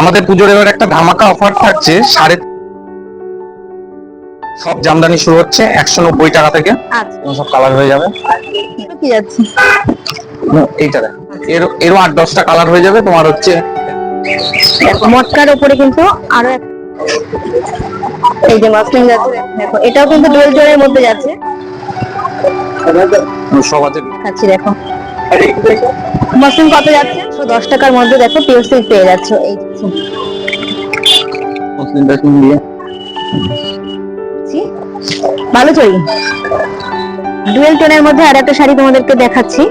আমাদের পুজোর এবার একটা ধামাকা অফার থাকছে সাড়ে সব জামদানি শুরু হচ্ছে একশো নব্বই টাকা থেকে। আচ্ছা। সব কালার হয়ে যাবে। কি যাচ্ছে এইটা দেখ। এর এরও আট দশটা কালার হয়ে যাবে তোমার হচ্ছে মটকার উপরে কিন্তু আরও এই যে মাসলিন যাচ্ছে দেখো এটাও কিন্তু ডুয়েল জোনের মধ্যে যাচ্ছে। সব আছে। দেখো। মাসলিন কত যাচ্ছে? তো দশ টাকার মধ্যে দেখো পিওর সিল্ক পেয়ে যাচ্ছ। এই। ভালো চলি ডুয়েল টোনের মধ্যে আর একটা শাড়ি তোমাদেরকে দেখাচ্ছি।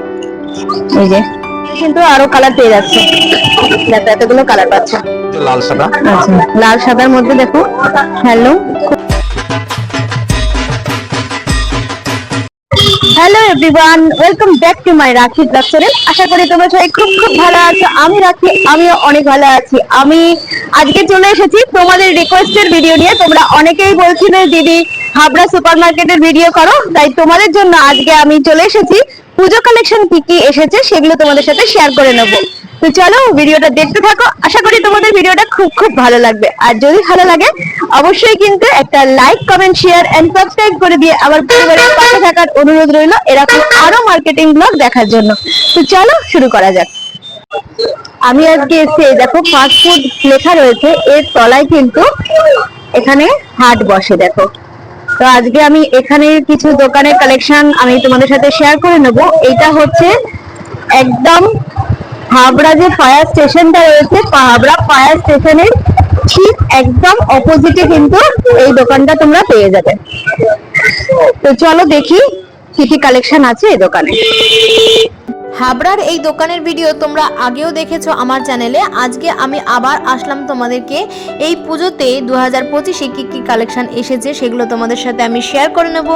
এই যে। কিন্তু আরও কালার পেয়ে যাচ্ছে। দেখো এতগুলো কালার পাচ্ছ। লাল সাদা। আচ্ছা লাল সাদার মধ্যে দেখো hello hello everyone welcome back to my Rakhi blog আশা করি তোমরা সবাই খুব খুব ভালো আছো। আমি রাখি, আমিও অনেক ভালো আছি। আমি আজকে চলে এসেছি তোমাদের রিকোয়েস্টের ভিডিও নিয়ে। তোমরা অনেকেই বলছিলে, দিদি, হাবড়া সুপার মার্কেটের ভিডিও করো। তাই তোমাদের জন্য আজকে আমি চলে এসেছি। পুজো কালেকশন কি কি এসেছে সেগুলো তোমাদের সাথে শেয়ার করে নেব। তো চলো ভিডিওটা দেখতে থাকো। আশা করি তোমাদের ভিডিওটা খুব খুব ভালো লাগবে। আর যদি ভালো লাগে, অবশ্যই কিন্তু একটা like comment share and subscribe করে দিয়ে আমার পরিবারের পাশে থাকার অনুরোধ রইল এরকম আরও মার্কেটিং ব্লগ দেখার জন্য। তো চলো শুরু করা যাক। আমি আজকে এসে দেখো ফাস্ট ফুড লেখা রয়েছে, এর তলায় কিন্তু এখানে হাট বসে দেখো। তো আজকে আমি এখানে কিছু দোকানের কালেকশন আমি তোমাদের সাথে শেয়ার করে নেব। এটা হচ্ছে একদম হাবড়া যে ফায়ার স্টেশনটা রয়েছে, হাবড়া ফায়ার স্টেশনের ঠিক একদম অপোজিটে কিন্তু এই দোকানটা তোমরা পেয়ে যাবে। তো চলো দেখি কি কি কালেকশন আছে এই দোকানে। হাবড়ার এই দোকানের ভিডিও তোমরা আগেও দেখেছ আমার চ্যানেলে। আজকে আমি আবার আসলাম তোমাদেরকে। এই পুজোতে দু হাজার পঁচিশে কী কী কালেকশান এসেছে সেগুলো তোমাদের সাথে আমি শেয়ার করে নেব।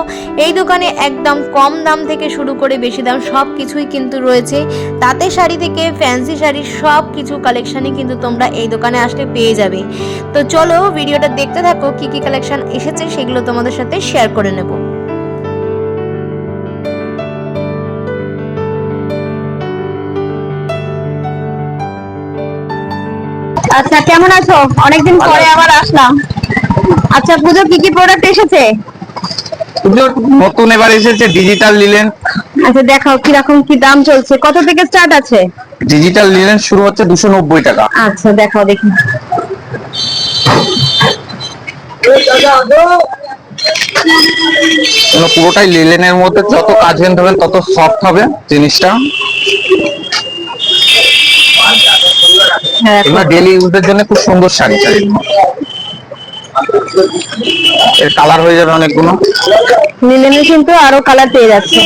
এই দোকানে একদম কম দাম থেকে শুরু করে বেশি দাম সব কিছুই কিন্তু রয়েছে। তাঁতের শাড়ি থেকে ফ্যান্সি শাড়ি সব কিছু কালেকশানই কিন্তু তোমরা এই দোকানে আসলে পেয়ে যাবে। তো চলো ভিডিওটা দেখতে থাকো, কী কী কালেকশান এসেছে সেগুলো তোমাদের সাথে শেয়ার করে নেব। আচ্ছা কেমন আছো? অনেকদিন পরে আবার আসলাম। আচ্ছা পুজো কি কি প্রোডাক্ট এসেছে? পুজোর নতুন এবার এসেছে ডিজিটাল লিলেন আচ্ছা দেখাও কীরকম কি দাম চলছে। কত থেকে স্টার্ট আছে? ডিজিটাল লিলেন শুরু হচ্ছে দুশো নব্বই টাকা। আচ্ছা দেখাও দেখি। পুরোটাই লিলেনের মধ্যে যত কাজ হবে তত সফট হবে জিনিসটা। এগুলো ডেলি ইউজের জন্য খুব সুন্দর শাড়ি চাই এর কালার হয়ে যাবে অনেকগুলো। লিলেনে কিন্তু আরও কালার পেয়ে যাচ্ছে।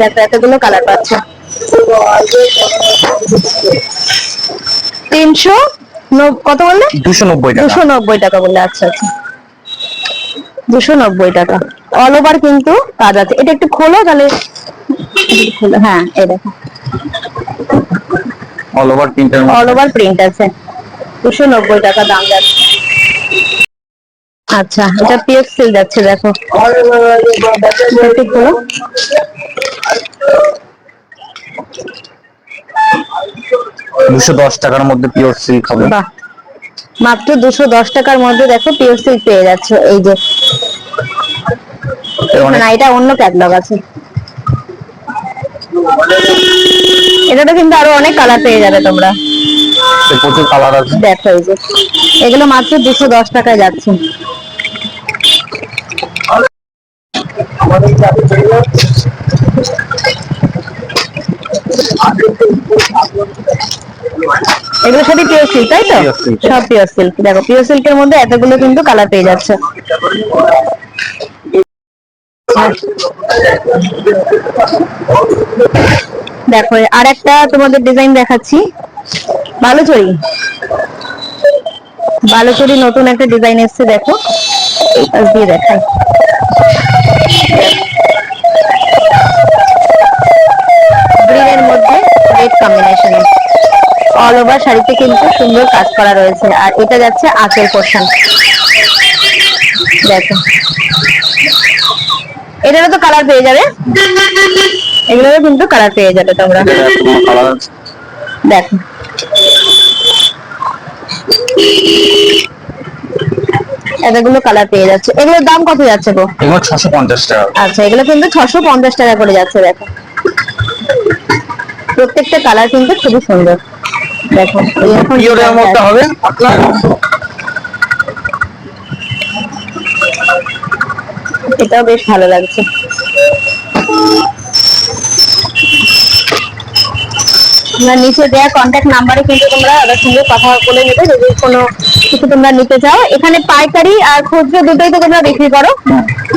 দেখো এতগুলো কালার পাচ্ছে। তিনশো কত বললে? দুশো নব্বই দুশো নব্বই টাকা বললে আচ্ছা আচ্ছা। দুশো নব্বই টাকা। অল ওভার কিন্তু কাজ আছে এটা একটু খোলো তাহলে খোলো হ্যাঁ এই দেখো। অল ওভার প্রিন্টের অল ওভার প্রিন্ট আছে। দুশো নব্বই টাকা দাম যাচ্ছে। আচ্ছা এটা পিএফ সিল যাচ্ছে দেখো। দুশো দশ টাকার মধ্যে পিওর সিল্ক হবে মাত্র দুশো দশ টাকার মধ্যে দেখো পিওর সিল্ক পেয়ে যাচ্ছ এই যে। অনেক না এটা অন্য ক্যাটলগ আছে। এটাতে কিন্তু আরও অনেক কালার পেয়ে যাবে তোমরা। প্রচুর কালার আছে। দেখো এই যে এগুলো মাত্র দুশো দশ টাকায় যাচ্ছে। এগুলো সবই পিওর সিল্ক তাই তো? সব পিওর সিল্ক দেখো পিওর সিল্কের মধ্যে এতগুলো কিন্তু কালার পেয়ে যাচ্ছে। দেখো আর একটা তোমাদের ডিজাইন দেখাচ্ছি। বালুচরি। বালুচরি নতুন একটা ডিজাইন এসছে, দেখো। এই পাশ দিয়ে দেখাই। মধ্যে অল ওভার শাড়িতে কিন্তু সুন্দর কাজ করা রয়েছে। আর এটা যাচ্ছে পোর্শন দেখো। এটারও তো কালার পেয়ে যাবে। এগুলোরও কিন্তু কালার পেয়ে যাবে তোমরা। দেখো। এতগুলো কালার পেয়ে যাচ্ছে। এগুলোর দাম কত যাচ্ছে গো? এগুলো ছশো পঞ্চাশ টাকা। আচ্ছা এগুলো কিন্তু ছশো পঞ্চাশ টাকা করে যাচ্ছে দেখো। প্রত্যেকটা কালার কিন্তু খুবই সুন্দর। দেখো পিওরের মধ্যে হবে আপনার। এটাও বেশ ভালো লাগছে। তোমরা নিচে দেওয়া কন্ট্যাক্ট নাম্বারে কিন্তু তোমরা ওদের সঙ্গে কথা বলে নেবে। যদি কোনো কিছু তোমরা নিতে চাও এখানে পাইকারি আর খুচরো দুটোই তো তোমরা বিক্রি করো।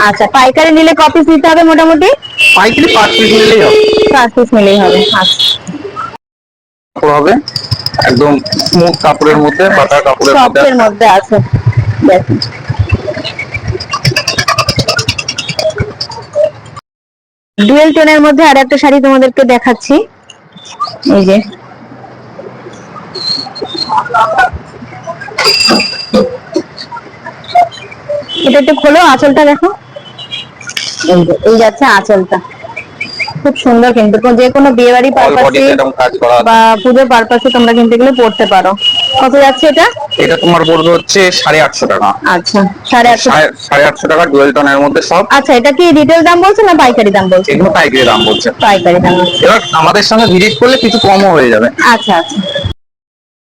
আচ্ছা পাইকারি নিলে কপিস নিতে হবে মোটামুটি? পাইকারি পাঁচ পিস নিলেই হবে। পাঁচ পিস নিলেই হবে আচ্ছা। হবে একদম স্মুথ কাপড়ের মধ্যে পাতা কাপড়ের মধ্যে। সফটের মধ্যে আছে। দেখো। ডুয়েল টোনের মধ্যে আর একটা শাড়ি তোমাদেরকে দেখাচ্ছি। এই যে। এটা একটু খোলো আঁচলটা দেখো। এই যে এই যাচ্ছে আঁচলটা। খুব সুন্দর কিন্তু যে কোনো বিয়ে বাড়ি পারপাসে। বা পুজোর পারপাসে তোমরা কিন্তু এগুলো পড়তে পারো। কত যাচ্ছে এটা? এটা তোমার পড়বে হচ্ছে সাড়ে আটশো টাকা। আচ্ছা সাড়ে আটশো সাড়ে- আটশো টাকা ডুয়েল টনের মধ্যে সব। আচ্ছা এটা কি রিটেল দাম বলছে না পাইকারি দাম বলছে? এগুলো পাইকারি দাম বলছে। পাইকারি দাম এবার আমাদের সঙ্গে ভিজিট করলে কিছু কমও হয়ে যাবে। আচ্ছা আচ্ছা।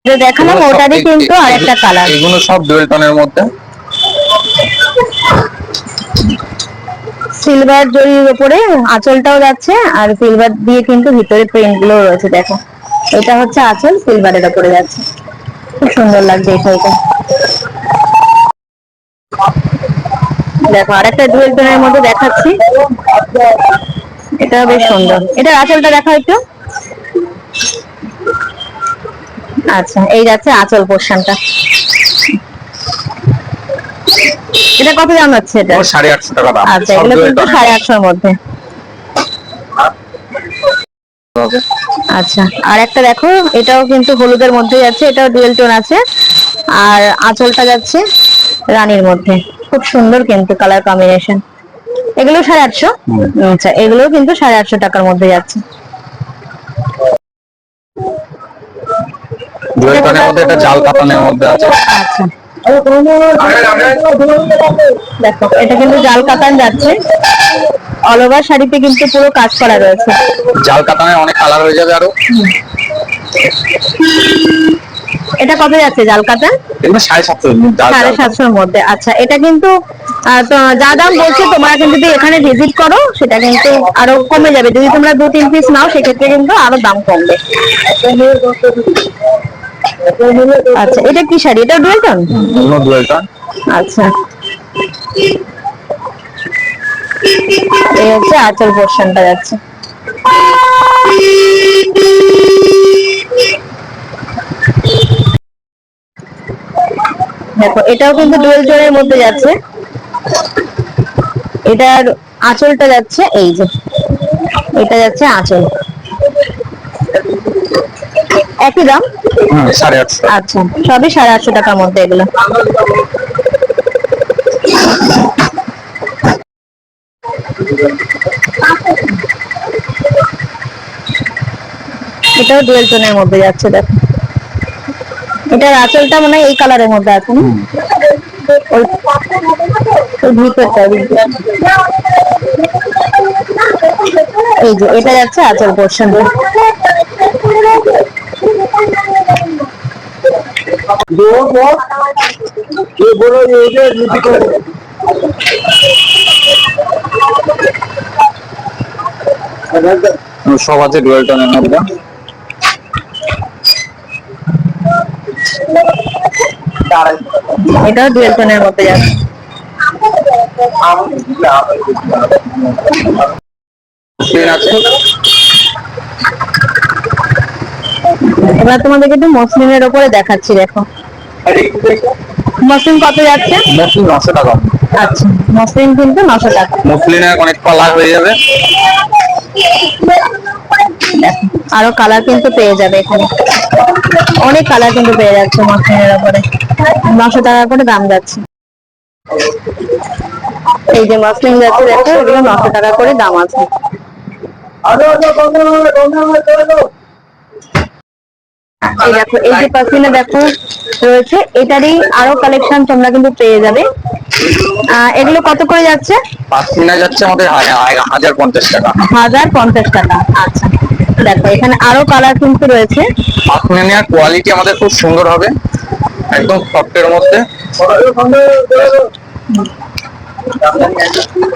যে দেখালাম ওটারই কিন্তু এ- আর একটা কালার এগুলো সব ডুয়েল টনের মধ্যে। সিলভার জরির উপরে আঁচলটাও যাচ্ছে আর সিলভার দিয়ে কিন্তু ভিতরে প্রিন্টগুলো রয়েছে দেখো। এটা হচ্ছে আঁচল সিলভারের উপরে যাচ্ছে। খুব সুন্দর লাগছে এই শাড়িটা। দেখো আরেকটা ডুয়েল টোনের মধ্যে দেখাচ্ছি। এটা বেশ সুন্দর। এটা আঁচলটা দেখো একটু। আচ্ছা এই যাচ্ছে আঁচল পোর্শনটা। এটা কত দাম যাচ্ছে এটা? এগুলো সাড়ে আটশো টাকা দাম। আচ্ছা এগুলো কিন্তু টনের সাড়ে আটশোর মধ্যে হবে। আচ্ছা আর একটা দেখো এটাও কিন্তু হলুদের মধ্যেই আছে এটাও ডুয়েল টোন আছে আর আঁচলটা যাচ্ছে রানীর মধ্যে। খুব সুন্দর কিন্তু কালার কম্বিনেশন এগুলো সাড়ে আটশো। আচ্ছা এগুলোও কিন্তু সাড়ে আটশো টাকার মধ্যে যাচ্ছে। ডুয়েল টনের মধ্যে এটা জাল কাতানের মধ্যে আছে। আচ্ছা। দেখো এটা কিন্তু জাল কাতান যাচ্ছে। অল ওভার শাড়িতে কিন্তু পুরো কাজ করা রয়েছে। জাল কাতানের অনেক কালার হয়ে যাবে আরও। এটা কত যাচ্ছে জাল কাতান? সাড়ে সাড়ে সাতশোর মধ্যে। আচ্ছা এটা কিন্তু যা দাম বলছে তোমরা কিন্তু যদি এখানে ভিজিট করো সেটা কিন্তু আরও কমে যাবে। যদি তোমরা দু তিন পিস নাও সেক্ষেত্রে কিন্তু আরও দাম কমবে। আচ্ছা এটা কি শাড়ি? এটা ডুয়েল টন আচ্ছা। এই হচ্ছে আঁচল পোর্শনটা যাচ্ছে। দেখো এটাও কিন্তু ডুয়েল টোনের মধ্যে যাচ্ছে। এটার আঁচলটা যাচ্ছে এই যে এটা যাচ্ছে আঁচল। একই দাম? আচ্ছা সবই সাড়ে আটশো টাকার মধ্যে এগুলো। এটাও ডুয়েল টোনের মধ্যে যাচ্ছে, দেখো। এটার আঁচলটা মনে এই কালারের মধ্যে আছে। এই যে, এটা যাচ্ছে আঁচল পোর্শন সব আছে ডুয়েল টনের মধ্যে এটাও ডুয়েল টোনের মধ্যে যাচ্ছে এবার তোমাদেরকে একটু মসলিনের ওপরে দেখাচ্ছি দেখো। মসলিন কত যাচ্ছে? মসলিন নশো টাকা। আচ্ছা মসলিন কিন্তু নশো টাকা। মসলিনের অনেক কালার হয়ে যাবে। আরও কালার কিন্তু পেয়ে যাবে এখানে। অনেক কালার কিন্তু পেয়ে যাচ্ছে মসলিনের ওপরে। নশো টাকা করে দাম যাচ্ছে। এই যে মসলিন যাচ্ছে দেখো এগুলো নশো টাকা করে দাম আছে। এই দেখো এই যে পাসিনে দেখো রয়েছে এটারই আরও কালেকশন তোমরা কিন্তু পেয়ে যাবে। এগুলো কত করে যাচ্ছে? পাশমিনা যাচ্ছে আমাদের হাজার পঞ্চাশ টাকা। হাজার পঞ্চাশ টাকা আচ্ছা। দেখো এখানে আরও কালার কিন্তু রয়েছে। পাশমিনার কোয়ালিটি আমাদের খুব সুন্দর হবে একদম সফটের মধ্যে।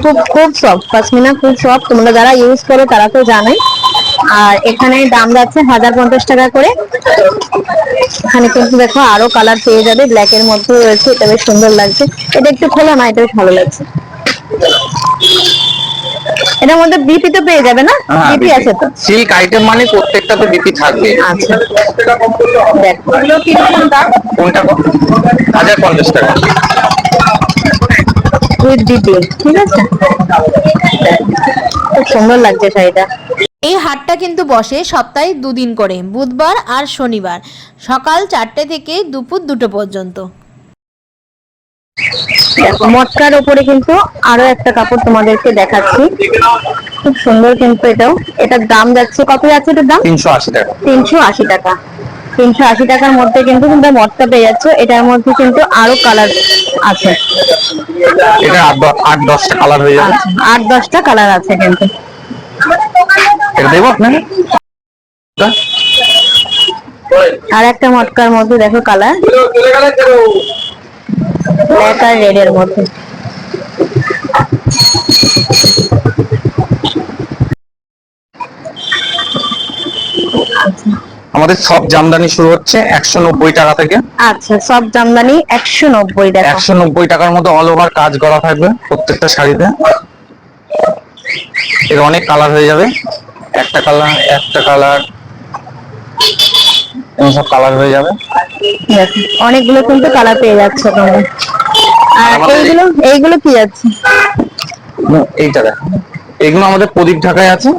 খুব খুব সফট পাশমিনা খুব সফট তোমরা যারা ইউজ করো তারা তো জানোই। আর এখানে দাম যাচ্ছে হাজার পঞ্চাশ টাকা করে। এখানে কিন্তু দেখো আরও কালার পেয়ে যাবে। ব্ল্যাক এর মধ্যে রয়েছে এটা বেশ সুন্দর লাগছে। এটা একটু খোলা না এটা বেশ ভালো লাগছে। এটার মধ্যে বিপি তো পেয়ে যাবে না? বিপি আছে তো? সিল্ক আইটেম মানে প্রত্যেকটা তো বিপি থাকবে। আচ্ছা। দেখো দাম কোনটা? হাজার পঞ্চাশ টাকা। উইথ বিপি ঠিক আছে? খুব সুন্দর লাগছে শাড়িটা। এই হাটটা কিন্তু বসে সপ্তাহে দুদিন করে বুধবার আর শনিবার। সকাল চারটে থেকে দুপুর দুটো পর্যন্ত। দেখো মটকার উপরে কিন্তু আরও একটা কাপড় তোমাদেরকে দেখাচ্ছি। খুব সুন্দর কিন্তু এটাও। এটার দাম যাচ্ছে কত যাচ্ছে এটার দাম? তিনশো আশি টাকা। তিনশো আশি টাকা। তিনশো আশি টাকার মধ্যে কিন্তু তোমরা মটকা পেয়ে যাচ্ছ। এটার মধ্যে কিন্তু আরও কালার আছে। এটা আট দশটা কালার হয়ে যাবে। আট দশটা কালার আছে কিন্তু। এটা দেবো আপনাকে আর একটা মটকার মধ্যে দেখো কালার। ব্ল্যাক আর রেড এর মধ্যে। আমাদের সব জামদানি শুরু হচ্ছে একশো নব্বই টাকা থেকে। আচ্ছা সব জামদানি একশো নব্বই দেখো। একশো নব্বই টাকার মধ্যে অল ওভার কাজ করা থাকবে প্রত্যেকটা শাড়িতে। এর অনেক কালার হয়ে যাবে। একটা কালার একটা কালার সব কালার হয়ে যাবে। অনেকগুলো কিন্তু কালার পেয়ে যাচ্ছে তোমরা। আর এইগুলো এইগুলো কি হুম, এইটা দেখো। এগুলো আমাদের প্রদীপ ঢাকায় আছে।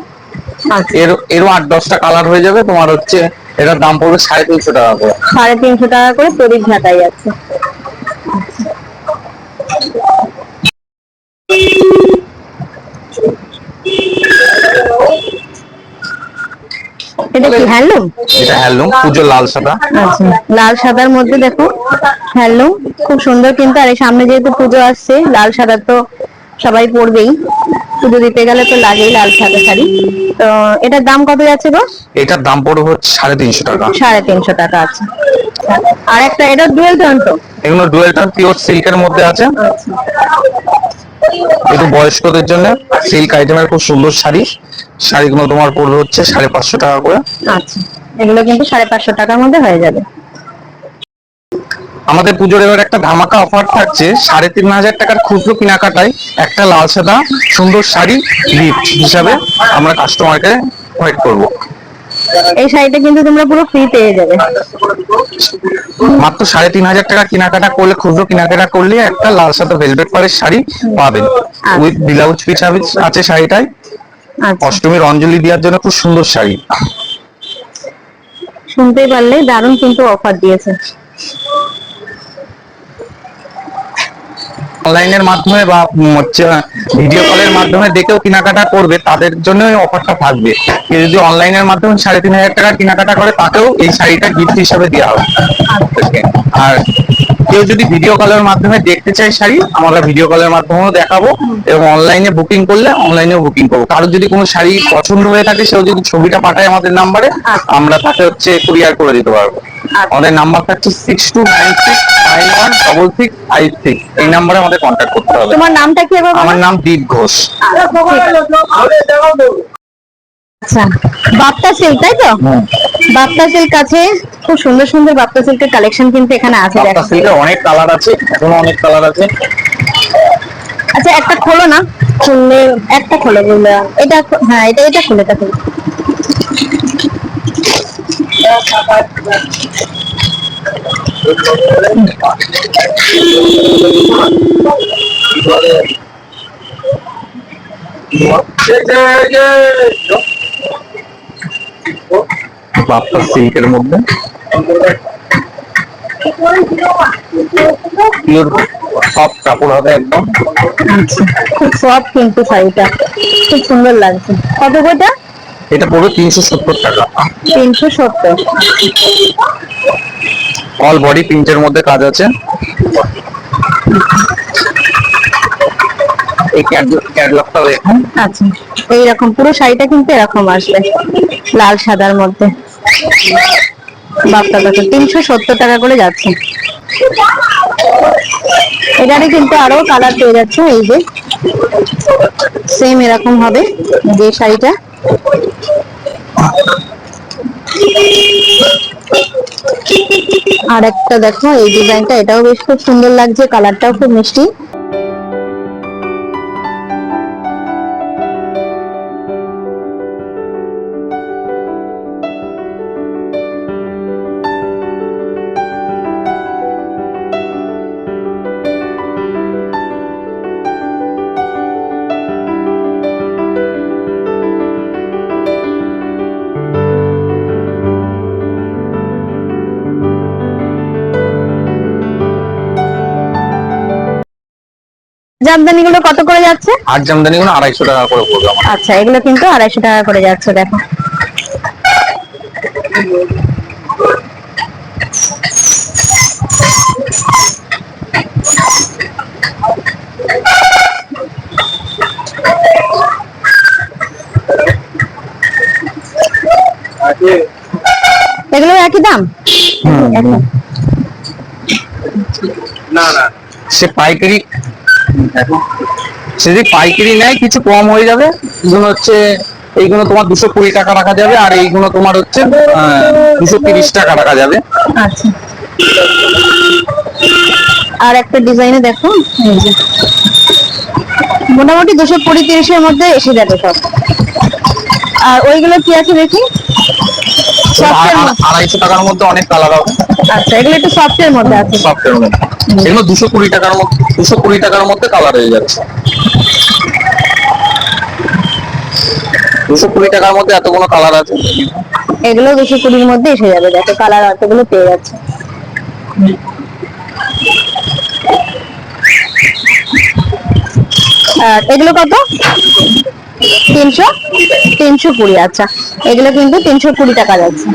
আচ্ছা। এর এরও আট দশটা কালার হয়ে যাবে। তোমার হচ্ছে এটার দাম পড়বে সাড়ে তিনশো টাকা করে। সাড়ে তিনশো টাকা করে প্রদীপ ঢাকাই যাচ্ছে এটা কি হ্যান্ডলুম? এটা হ্যান্ডলুম পুজো লাল সাদা। আচ্ছা লাল সাদার মধ্যে দেখো হ্যান্ডলুম খুব সুন্দর কিন্তু আর এই সামনে যেহেতু পুজো আসছে লাল সাদা তো সবাই পরবেই। পুজো দিতে গেলে তো লাগেই লাল সাদা শাড়ি। তো এটার দাম কত যাচ্ছে গো? এটার দাম পড়বে হচ্ছে সাড়ে তিনশো টাকা। সাড়ে তিনশো টাকা আছে। আর একটা এটা ডুয়েল টোন তো? এগুলো ডুয়েলটা পিওর সিল্কের মধ্যে আছে। একটু বয়স্কদের জন্য সিল্ক আইটেমের খুব সুন্দর শাড়ি। শাড়িগুলো তোমার পড়বে হচ্ছে সাড়ে পাঁচশো টাকা করে। আচ্ছা এগুলো কিন্তু সাড়ে পাঁচশো টাকার মধ্যে হয়ে যাবে। আমাদের পুজোর এবার একটা ধামাকা অফার থাকছে সাড়ে তিন হাজার টাকার খুচরো কেনাকাটায় একটা লাল সাদা সুন্দর শাড়ি গিফট হিসাবে আমরা কাস্টমারকে প্রোভাইড করব। এই শাড়িটা কিন্তু তোমরা পুরো ফ্রি পেয়ে যাবে। মাত্র সাড়ে তিন হাজার টাকা কেনাকাটা করলে ক্ষুদ্র কেনাকাটা করলে একটা লাল সাদা ভেলভেট পাড়ের শাড়ি পাবেন। উইথ ব্লাউজ পিস আছে শাড়িটায়। আচ্ছা। অষ্টমীর অঞ্জলি দেওয়ার জন্য খুব সুন্দর শাড়ি। শুনতেই পারলে দারুণ কিন্তু অফার দিয়েছে। অনলাইনের মাধ্যমে বা হচ্ছে ভিডিও কলের মাধ্যমে দেখেও কেনাকাটা করবে তাদের জন্য অফারটা থাকবে। কেউ যদি অনলাইনের মাধ্যমে সাড়ে তিন হাজার টাকা কেনাকাটা করে তাকেও এই শাড়িটা গিফট হিসাবে দেওয়া হবে। আর কেউ যদি ভিডিও কলের মাধ্যমে দেখতে চায় শাড়ি আমরা ভিডিও কলের মাধ্যমেও দেখাবো এবং অনলাইনে বুকিং করলে অনলাইনেও বুকিং করব। কারোর যদি কোনো শাড়ি পছন্দ হয়ে থাকে সেও যদি ছবিটা পাঠায় আমাদের নাম্বারে আমরা তাকে হচ্ছে কুরিয়ার করে দিতে পারব। আমাদের নাম্বারটা হচ্ছে six two nine six nine one double six five six এই নাম্বারে আমাদের কন্ট্যাক্ট করতে হবে। তোমার নামটা কি আমার নাম দীপ ঘোষ। আচ্ছা বাপ্তা সিল্ক তাই তো? বাপ্তা সিল্ক আছে। খুব সুন্দর সুন্দর বাপ্তা সিল্কের কালেকশন কিন্তু এখানে আছে বাপ্তা সিল্কের অনেক কালার আছে এখনও অনেক কালার আছে। আচ্ছা একটা খোলো না। খুললে একটা খোলো এটা হ্যাঁ এটা এটা খুলে এটা খুলে বাপ্তা সিল্কের মধ্যে। পিওর কাপড় হবে একদম। খুব সফট কিন্তু শাড়িটা। খুব সুন্দর লাগছে। কত এটা পড়বে তিনশো সত্তর টাকা। তিনশো সত্তর। অল বডি প্রিন্টের মধ্যে কাজ আছে। এই ক্যাটলগটা দেখুন। আচ্ছা। এইরকম পুরো শাড়িটা কিন্তু এরকম আসবে। লাল সাদার মধ্যে। বাপ্তা দেখো তিনশো সত্তর টাকা করে যাচ্ছে। এখানে কিন্তু আরও কালার পেয়ে যাচ্ছে এই যে। সেম এরকম হবে যে শাড়িটা। আর একটা দেখো, এই ডিজাইনটা এটাও বেশ খুব সুন্দর লাগছে কালারটাও খুব মিষ্টি। জামদানি গুলো কত করে যাচ্ছে? আর জামদানি গুলো আড়াইশো টাকা করে পড়বে আচ্ছা এগুলো কিন্তু আড়াইশো টাকা করে যাচ্ছে দেখো। এগুলো একই দাম? একই। সে পাইকারি যদি পাইকারি নেয়, কিছু কম হয়ে যাবে। এগুলো হচ্ছে, এইগুলো তোমার দুশো কুড়ি টাকা রাখা যাবে, আর এইগুলো তোমার হচ্ছে দুশো তিরিশ টাকা রাখা যাবে। আচ্ছা। আর একটা ডিজাইনে দেখো মোটামুটি দুশো কুড়ি তিরিশের মধ্যে এসে যাবে সব। আর ওইগুলো কি আছে দেখি? আড়াইশো টাকার মধ্যে অনেক কালার হবে। আচ্ছা এগুলো একটু সফটের মধ্যে আছে। সফটের মধ্যে। এগুলো দুশো কুড়ি টাকার মধ্যে দুশো কুড়ি টাকার মধ্যে কালার হয়ে যাচ্ছে। দুশো কুড়ি টাকার মধ্যে এতগুলো কালার আছে। এগুলো দুশো কুড়ির মধ্যে এসে যাবে দেখো কালার অতগুলো পেয়ে যাচ্ছে। আর এগুলো কত? তিনশো তিনশো কুড়ি আচ্ছা। এগুলো কিন্তু তিনশো কুড়ি টাকা যাচ্ছে।